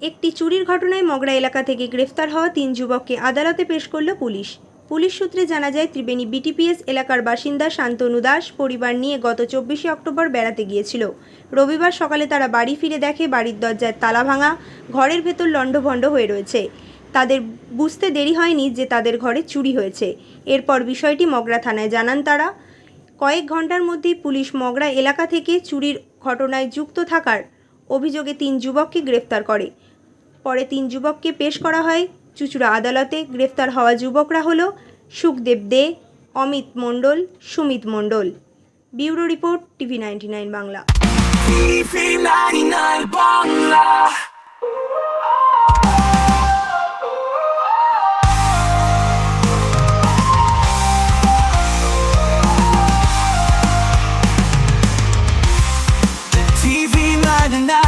একটি চুরির ঘটনায় মগরা এলাকা থেকে গ্রেফতার হওয়া তিন যুবককে আদালতে পেশ করল পুলিশ। পুলিশ সূত্রে জানা যায়, ত্রিবেণী বিটিপিএস এলাকার বাসিন্দা শান্তনু দাস পরিবার নিয়ে গত চব্বিশে অক্টোবর বেড়াতে গিয়েছিল। রবিবার সকালে তারা বাড়ি ফিরে দেখে বাড়ির দরজায় তালা ভাঙা, ঘরের ভেতর লণ্ডভণ্ড হয়ে রয়েছে। তাদের বুঝতে দেরি হয়নি যে তাদের ঘরে চুরি হয়েছে। এরপর বিষয়টি মগরা থানায় জানান তারা। কয়েক ঘণ্টার মধ্যেই পুলিশ মগরা এলাকা থেকে চুরির ঘটনায় যুক্ত থাকার অভিযোগে তিন যুবককে গ্রেফতার করে। পরে তিন যুবককে পেশ করা হয়। চুচুড়া আদালতে গ্রেফতার হওয়া যুবকরা হলো Sukhdev Dey, Amit Mondal, Sumit Mondal. Bureau report TV ninety nine Bangla. TV ninety